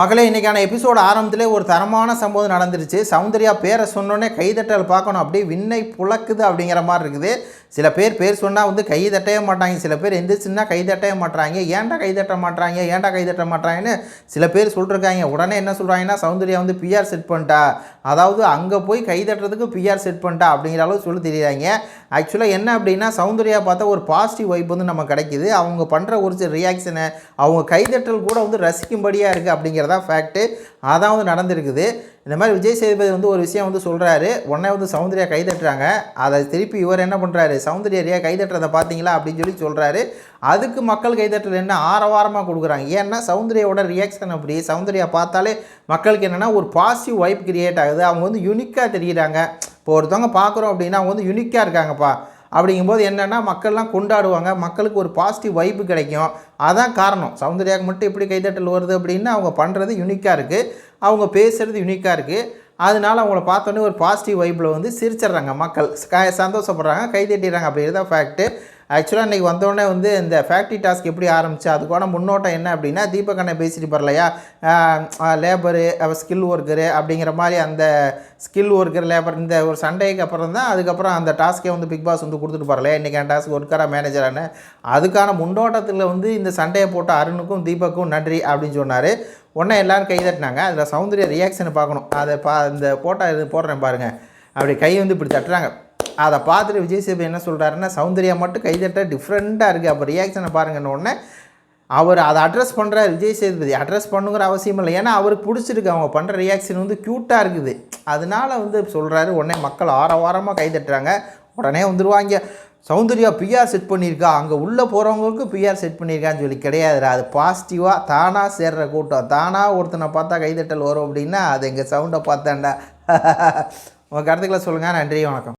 மகளே இன்றைக்கான எபிசோடு ஆரம்பத்திலே ஒரு தரமான சம்பவம் நடந்துருச்சு. சௌந்தர்யா பேரை சொன்னோன்னே கைதட்டல் பார்க்கணும். அப்படியே விண்ணை புழக்குது அப்படிங்கிற மாதிரி இருக்குது. சில பேர் பேர் சொன்னால் வந்து கை தட்டவே மாட்டாங்க. சில பேர் எந்திரிச்சுன்னா கை தட்டவே மாட்டாங்க ஏன்டா கை தட்ட மாட்டாங்க ஏன்டா கை தட்ட மாட்டாங்கன்னு சில பேர் சொல்லிருக்காங்க. உடனே என்ன சொல்கிறாங்கன்னா சௌந்தர்யா வந்து பிஆர் செட் பண்ணிட்டா. அதாவது அங்கே போய் கை தட்டுறதுக்கு பிஆர் செட் பண்ணிட்டா அப்படிங்கிற அளவு சொல்லி தெரியுறாங்க. ஆக்சுவலாக என்ன அப்படின்னா சௌந்தர்யா பார்த்தா ஒரு பாசிட்டிவ் வைப் வந்து நம்ம கிடைக்குது. அவங்க பண்ணுற ஒரு சில ரியாக்ஷனை அவங்க கைதட்டல் கூட வந்து ரசிக்கும்படியாக இருக்குது அப்படிங்கிறத ஃபேக்ட்டு அதான் வந்து நடந்திருக்குது. இந்த மாதிரி விஜய் சேதுபதி வந்து ஒரு விஷயம் வந்து சொல்கிறாரு உடனே வந்து சௌந்தர்யா கைதட்டுறாங்க அதை திருப்பி இவர் என்ன பண்ணுறாரு சௌந்தர்யா கைதட்டுறதை பார்த்தீங்களா? அப்படின்னு சொல்லி சொல்கிறாரு அதுக்கு மக்கள் கைதட்டல் என்ன? ஆரவாரமாக கொடுக்குறாங்க. ஏன்னா சௌந்தர்யாவோட ரியாக்ஷன் அப்படி. சௌந்தர்யா பார்த்தாலே மக்களுக்கு என்னென்னா ஒரு பாசிட்டிவ் வைப் கிரியேட் ஆகுது. அவங்க வந்து யுனிக்காக தெரியுறாங்க. இப்போ ஒருத்தவங்க பார்க்குறோம் அப்படின்னா அவங்க வந்து யுனிக்காக இருக்காங்கப்பா. அப்படிங்கும்போது என்னென்னா மக்கள்லாம் கொண்டாடுவாங்க. மக்களுக்கு ஒரு பாசிட்டிவ் வைப்பு கிடைக்கும். அதான் காரணம். சௌந்தர்யாவுக்கு மட்டும் எப்படி கைதட்டல் வருது அப்படின்னா அவங்க பண்ணுறது யுனிக்காக இருக்குது அவங்க பேசுகிறது யுனிக்காக இருக்குது அதனால அவங்கள பார்த்தோன்னே ஒரு பாசிட்டிவ் வைப்பில் வந்து சிரிச்சிடுறாங்க மக்கள். க- சந்தோஷப்படுறாங்க கைதட்டிடுறாங்க. அப்படிங்கிறது தான் ஃபேக்ட்டு ஆக்சுவலாக இன்றைக்கி வந்தோடனே வந்து இந்த ஃபேக்ட்ரி டாஸ்க் எப்படி ஆரம்பிச்சு அதுக்கான முன்னோட்டம் என்ன அப்படின்னா தீபக் அண்ணன் பேசிட்டு வரலையா லேபரு ஸ்கில் ஒர்க்கரு அப்படிங்கிற மாதிரி அந்த ஸ்கில் ஒர்க்கர் லேபர் இந்த ஒரு சண்டைக்கு அப்புறம் தான் அதுக்கப்புறம் அந்த டாஸ்க்கே வந்து பிக் பாஸ் வந்து கொடுத்துட்டு போகிறலையா இன்றைக்கி அந்த டாஸ்க் ஒர்க்கராக மேனேஜரான அதுக்கான முன்னோட்டத்தில் வந்து இந்த சண்டையை போட்ட அருணுக்கும் தீபக்கும் நன்றி அப்படின்னு சொன்னார். உடனே எல்லோரும் கை தட்டினாங்க. அதில் சௌந்தரிய ரியாக்ஷனை பார்க்கணும். அதை பா இந்த போட்டோ இது போடுறேன் பாருங்கள் அப்படி கை வந்து இப்படி தட்டுறாங்க. அதை பார்த்துட்டு விஜய் சேபி என்ன சொல்கிறாருன்னா சௌந்தர்யா மட்டும் கைதட்ட டிஃப்ரெண்ட்டாக இருக்குது அப்போ ரியாக்ஷனை பாருங்கன்னு உடனே அவர் அதை அட்ரஸ் பண்ணுற விஜய் சேதுபதி. அட்ரஸ் பண்ணுங்கிற அவசியம் இல்லை. ஏன்னா அவருக்கு பிடிச்சிருக்கு. அவங்க பண்ணுற ரியாக்ஷன் வந்து க்யூட்டாக இருக்குது. அதனால வந்து சொல்கிறாரு உடனே மக்கள் ஆரவாரமாக கைதட்டுறாங்க. உடனே வந்துடுவாங்க சௌந்தர்யா பிஆர் செட் பண்ணியிருக்கா. அங்கே உள்ளே போகிறவங்களுக்கு பிஆர் செட் பண்ணியிருக்கான்னு சொல்லி கிடையாதுடா. அது பாசிட்டிவாக தானாக சேர்ற கூட்டம். தானாக ஒருத்தனை பார்த்தா கைதட்டல் வரும் அப்படின்னா அது எங்கள் சவுண்டை பார்த்தாண்டா. உங்கள் கருத்துக்களை சொல்லுங்கள் நன்றி வணக்கம்.